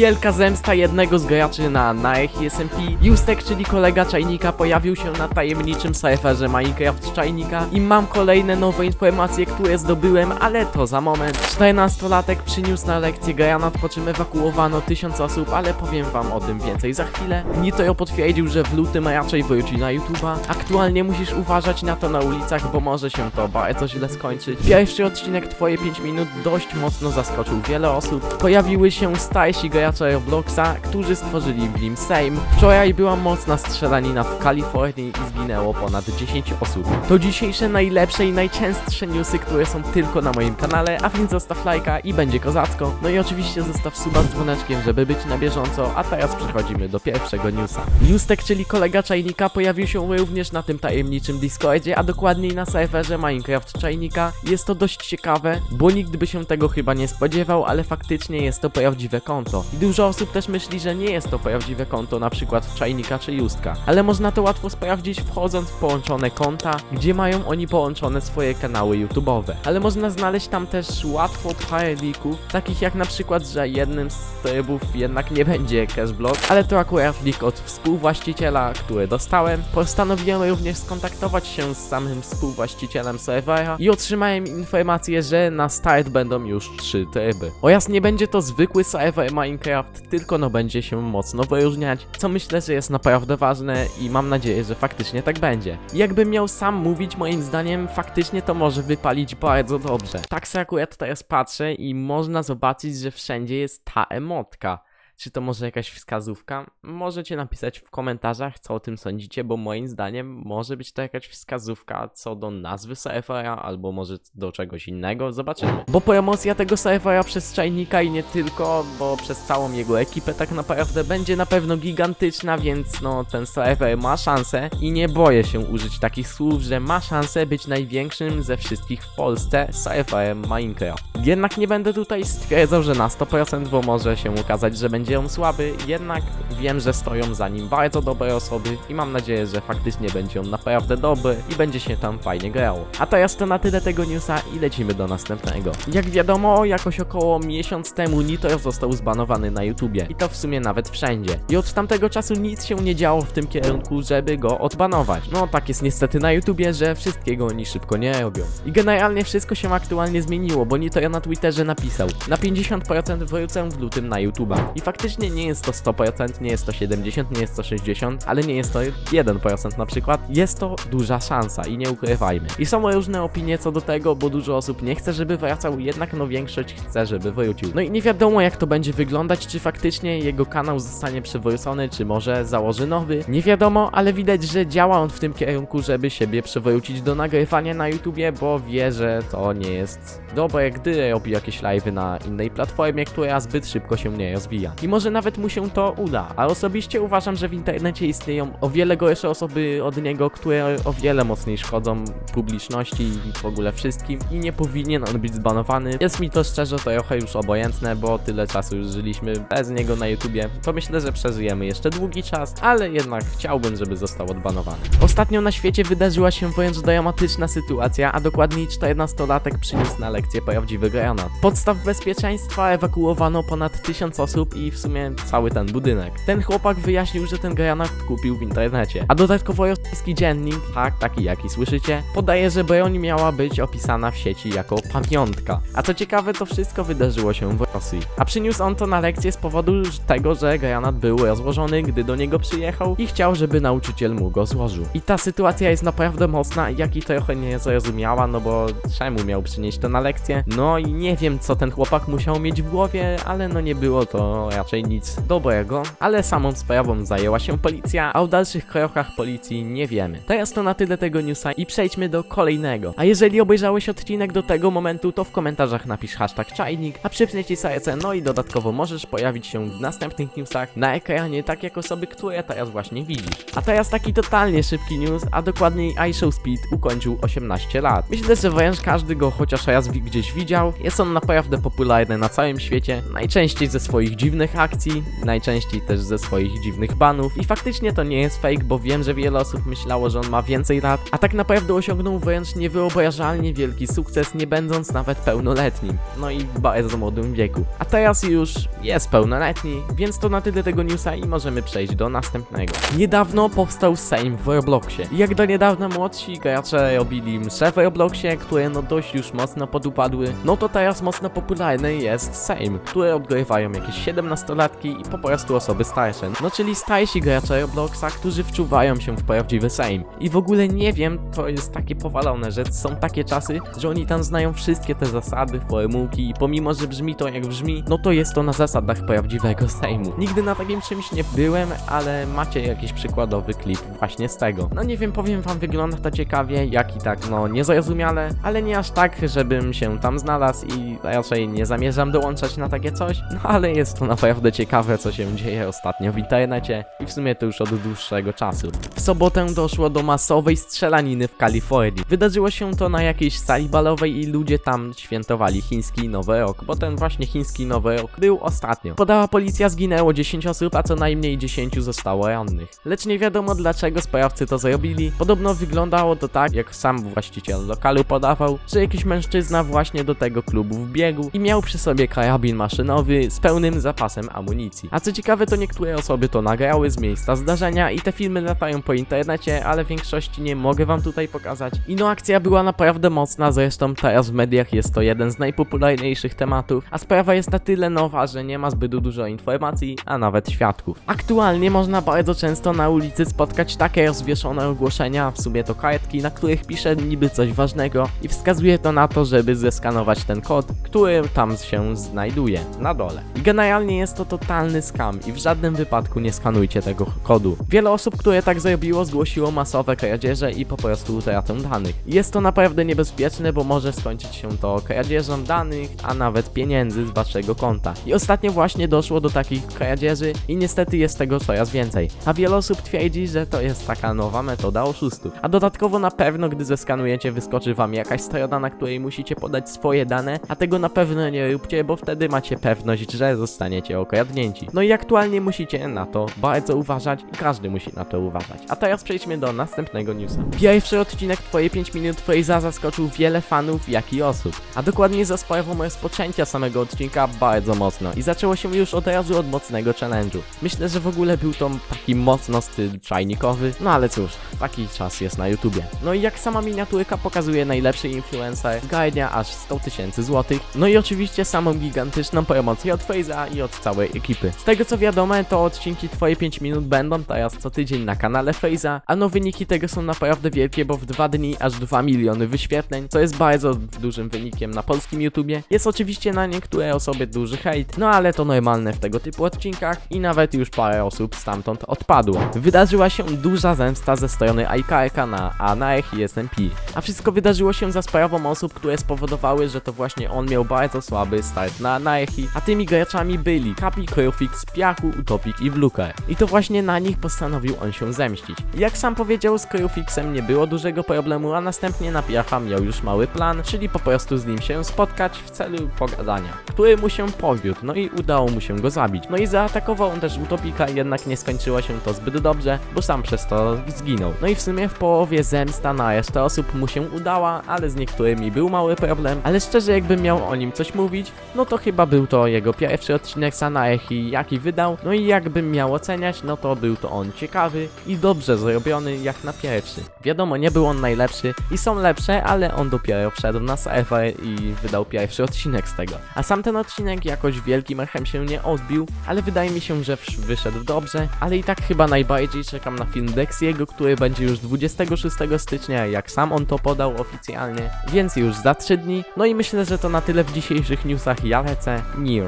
Wielka zemsta jednego z graczy na Naech SMP. Justek, czyli kolega Czajnika, pojawił się na tajemniczym serwerze Minecraft Czajnika i mam kolejne nowe informacje, które zdobyłem, ale to za moment. 14-latek przyniósł na lekcję granat, po czym ewakuowano 1000 osób, ale powiem wam o tym więcej za chwilę. Nitro potwierdził, że w lutym raczej wróci na YouTube'a. Aktualnie musisz uważać na to na ulicach, bo może się to bardzo źle skończyć. Pierwszy odcinek Twoje 5 minut dość mocno zaskoczył wiele osób. Pojawiły się starsi gracze Robloxa, którzy stworzyli w nim Same. Wczoraj była mocna strzelanina w Kalifornii i zginęło ponad 10 osób. To dzisiejsze najlepsze i najczęstsze newsy, które są tylko na moim kanale, a więc zostaw lajka i będzie kozacko. No i oczywiście zostaw suba z dzwoneczkiem, żeby być na bieżąco, a teraz przechodzimy do pierwszego newsa. Justek, czyli kolega Czajnika, pojawił się również na tym tajemniczym Discordzie, a dokładniej na serwerze Minecraft Czajnika. Jest to dość ciekawe, bo nikt by się tego chyba nie spodziewał, ale faktycznie jest to prawdziwe konto. Dużo osób też myśli, że nie jest to prawdziwe konto, przykład Czajnika czy Justka. Ale można to łatwo sprawdzić wchodząc w połączone konta, gdzie mają oni połączone swoje kanały YouTube'owe. Ale można znaleźć tam też łatwo parę leaków, takich jak przykład, że jednym z trybów jednak nie będzie cashblock, ale to akurat leak od współwłaściciela, który dostałem. Postanowiłem również skontaktować się z samym współwłaścicielem serwera i otrzymałem informację, że na start będą już trzy tryby. Oraz nie będzie to zwykły serwer Minecraft, tylko no będzie się mocno wyróżniać, co myślę, że jest naprawdę ważne i mam nadzieję, że faktycznie tak będzie. Jakbym miał sam mówić, moim zdaniem faktycznie to może wypalić bardzo dobrze. Tak sobie akurat teraz patrzę i można zobaczyć, że wszędzie jest ta emotka. Czy to może jakaś wskazówka? Możecie napisać w komentarzach, co o tym sądzicie, bo moim zdaniem może być to jakaś wskazówka co do nazwy serwera, albo może do czegoś innego, zobaczymy. Bo promocja tego serwera przez Czajnika i nie tylko, bo przez całą jego ekipę tak naprawdę będzie na pewno gigantyczna, więc no ten serwer ma szansę i nie boję się użyć takich słów, że ma szansę być największym ze wszystkich w Polsce serwerem Minecraft. Jednak nie będę tutaj stwierdzał, że na 100%, bo może się okazać, że będzie on słaby, jednak wiem, że stoją za nim bardzo dobre osoby i mam nadzieję, że faktycznie będzie on naprawdę dobry i będzie się tam fajnie grało. A teraz to na tyle tego newsa i lecimy do następnego. Jak wiadomo, jakoś około miesiąc temu Nitro został zbanowany na YouTubie i to w sumie nawet wszędzie. I od tamtego czasu nic się nie działo w tym kierunku, żeby go odbanować. No tak jest niestety na YouTubie, że wszystkiego oni szybko nie robią. I generalnie wszystko się aktualnie zmieniło, bo Nitro na Twitterze napisał na 50% wrócę w lutym na YouTuba. I faktycznie nie jest to 100%, nie jest to 70, nie jest to 60, ale nie jest to 1% na przykład. Jest to duża szansa i nie ukrywajmy. I są różne opinie co do tego, bo dużo osób nie chce, żeby wracał, jednak no większość chce, żeby wrócił. No i nie wiadomo jak to będzie wyglądać, czy faktycznie jego kanał zostanie przywrócony, czy może założy nowy. Nie wiadomo, ale widać, że działa on w tym kierunku, żeby siebie przywrócić do nagrywania na YouTubie, bo wie, że to nie jest dobre, gdy robi jakieś live'y na innej platformie, która zbyt szybko się nie rozwija. I może nawet mu się to uda, a osobiście uważam, że w internecie istnieją o wiele gorsze osoby od niego, które o wiele mocniej szkodzą publiczności i w ogóle wszystkim i nie powinien on być zbanowany. Jest mi to szczerze trochę już obojętne, bo tyle czasu już żyliśmy bez niego na YouTubie, to myślę, że przeżyjemy jeszcze długi czas, ale jednak chciałbym, żeby został odbanowany. Ostatnio na świecie wydarzyła się wręcz dramatyczna sytuacja, a dokładniej 14-latek przyniósł na lekcję prawdziwy granat. Podstaw bezpieczeństwa ewakuowano ponad 1000 osób i w sumie cały ten budynek. Ten chłopak wyjaśnił, że ten granat kupił w internecie. A dodatkowo rosyjski dziennik, tak, taki jaki słyszycie, podaje, że broń miała być opisana w sieci jako pamiątka. A co ciekawe, to wszystko wydarzyło się w Rosji. A przyniósł on to na lekcję z powodu tego, że granat był rozłożony, gdy do niego przyjechał i chciał, żeby nauczyciel mu go złożył. I ta sytuacja jest naprawdę mocna, jak i trochę niezrozumiała, no bo czemu miał przynieść to na lekcję? No i nie wiem, co ten chłopak musiał mieć w głowie, ale no nie było to raczej nic dobrego. Ale samą sprawą zajęła się policja, a o dalszych krokach policji nie wiemy. Teraz to na tyle tego newsa i przejdźmy do kolejnego. A jeżeli obejrzałeś odcinek do tego momentu, to w komentarzach napisz hashtag czajnik, a przypnę ci serce, no i dodatkowo możesz pojawić się w następnych newsach na ekranie, tak jak osoby, które teraz właśnie widzisz. A teraz taki totalnie szybki news, a dokładniej iShow Speed ukończył 18 lat. Myślę, że wręcz każdy go chociaż raz gdzieś widział. Jest on naprawdę popularny na całym świecie, najczęściej ze swoich dziwnych akcji, najczęściej też ze swoich dziwnych banów i faktycznie to nie jest fake, bo wiem, że wiele osób myślało, że on ma więcej lat, a tak naprawdę osiągnął wręcz niewyobrażalnie wielki sukces, nie będąc nawet pełnoletnim, no i w bardzo młodym wieku. A teraz już jest pełnoletni, więc to na tyle tego newsa i możemy przejść do następnego. Niedawno powstał Sejm w Robloxie. Jak do niedawna młodsi gracze robili msze w Robloxie, które no dość już mocno podupadły, no to teraz mocno popularny jest Sejm, które odgrywają jakieś 17-latki i po prostu osoby starsze. No czyli starsi gracze Robloxa, którzy wczuwają się w prawdziwy Sejm. I w ogóle nie wiem, to jest takie powalone, że są takie czasy, że oni tam znają wszystkie te zasady, formułki i pomimo, że brzmi to jak brzmi, no to jest to na zasadach prawdziwego Sejmu. Nigdy na takim czymś nie byłem, ale macie jakiś przykładowy klip właśnie z tego. No nie wiem, powiem wam, wygląda to ciekawie, jak i tak, no niezrozumiale, ale nie aż tak, żebym się tam znalazł i raczej nie zamierzam dołączać na takie coś, no ale jest to naprawdę ciekawe, co się dzieje ostatnio w internecie i w sumie to już od dłuższego czasu. W sobotę doszło do masowej strzelaniny w Kalifornii. Wydarzyło się to na jakiejś sali balowej i ludzie tam świętowali chiński Nowy Rok, bo ten właśnie chiński Nowy Rok był ostatnio. Podała policja, zginęło 10 osób, a co najmniej 10 zostało rannych. Lecz nie wiadomo dlaczego sprawcy to zrobili. Podobno wyglądało to tak, jak sam właściciel lokalu podawał, że jakiś mężczyzna właśnie do tego klubu wbiegł i miał przy sobie karabin maszynowy z pełnym zapasem amunicji. A co ciekawe, to niektóre osoby to nagrały z miejsca zdarzenia i te filmy latają po internecie, ale większości nie mogę wam tutaj pokazać. I no akcja była naprawdę mocna, zresztą teraz w mediach jest to jeden z najpopularniejszych tematów, a sprawa jest na tyle nowa, że nie ma zbyt dużo informacji, a nawet świadków. Aktualnie można bardzo często na ulicy spotkać takie rozwieszone ogłoszenia, w sumie to kartki, na których pisze niby coś ważnego i wskazuje to na to, żeby zeskanować ten kod, który tam się znajduje, na dole. I generalnie jest to totalny scam i w żadnym wypadku nie skanujcie tego kodu. Wiele osób, które tak zrobiło, zgłosiło masowe kradzieże i po prostu utratę danych. Jest to naprawdę niebezpieczne, bo może skończyć się to kradzieżą danych, a nawet pieniędzy z waszego konta. I ostatnio właśnie doszło do takich kradzieży i niestety jest tego coraz więcej. A wiele osób twierdzi, że to jest taka nowa metoda oszustów. A dodatkowo na pewno, gdy zeskanujecie, wyskoczy wam jakaś strona, na której musicie podać swoje dane, a tego na pewno nie róbcie, bo wtedy macie pewność, że zostaniecie okradnięci. No i aktualnie musicie na to bardzo uważać i każdy musi na to uważać. A teraz przejdźmy do następnego newsa. Pierwszy odcinek Twoje 5 minut Fraza zaskoczył wiele fanów, jak i osób. A dokładnie za sprawą rozpoczęcia samego odcinka bardzo mocno i zaczęło się już od razu od mocnego challenge'u. Myślę, że w ogóle był to taki mocno styl czajnikowy, no ale cóż, taki czas jest na YouTubie. No i jak sama miniaturka pokazuje najlepszy influencer, zgarnia aż 100 tysięcy złotych, no i oczywiście samą gigantyczną promocję od Fraza i od całej ekipy. Z tego co wiadomo, to odcinki Twoje 5 minut będą teraz co tydzień na kanale Fraza, a no wyniki tego są naprawdę wielkie, bo w dwa dni aż 2 miliony wyświetleń, co jest bardzo dużym wynikiem na polskim YouTubie. Jest oczywiście na niektóre osoby duży hejt, no ale to normalne w tego typu odcinkach i nawet już parę osób stamtąd odpadło. Wydarzyła się duża zemsta ze strony iKarka na Anaech i SMP, a wszystko wydarzyło się za sprawą osób, które spowodowały, że to właśnie on miał bardzo słaby start na Anaechi, a tymi graczami byli Kapi, Krufix, Piachu, Utopik i Vluker. I to właśnie na nich postanowił on się zemścić. Jak sam powiedział, z Krufixem nie było dużego problemu, a następnie na Piacha miał już mały plan, czyli po prostu z nim się spotkać w celu pogadania, który mu się powiódł, no i udało mu się go zabić. No i zaatakował on też Utopika, jednak nie skończyło się to zbyt dobrze, bo sam przez to zginął. No i w sumie w połowie zemsta na resztę osób mu się udała, ale z niektórymi był mały problem, ale szczerze jakbym miał o nim coś mówić, no to chyba był to jego pierwszy odcinek z Anaechi, jaki wydał, no i jakbym miał oceniać, no to był to on ciekawy i dobrze zrobiony jak na pierwszy. Wiadomo, nie był on najlepszy i są lepsze, ale on dopiero wszedł na serwer i wydał pierwszy odcinek z tego. A sam ten odcinek jakoś wielkim echem się nie odbił, ale wydaje mi się, że wyszedł dobrze, ale i tak chyba najbardziej czekam na film Dexiego, który będzie już 26 stycznia, jak sam on to podał oficjalnie, więc już za 3 dni. No i myślę, że to na tyle w dzisiejszych newsach. Ja lecę. Nier.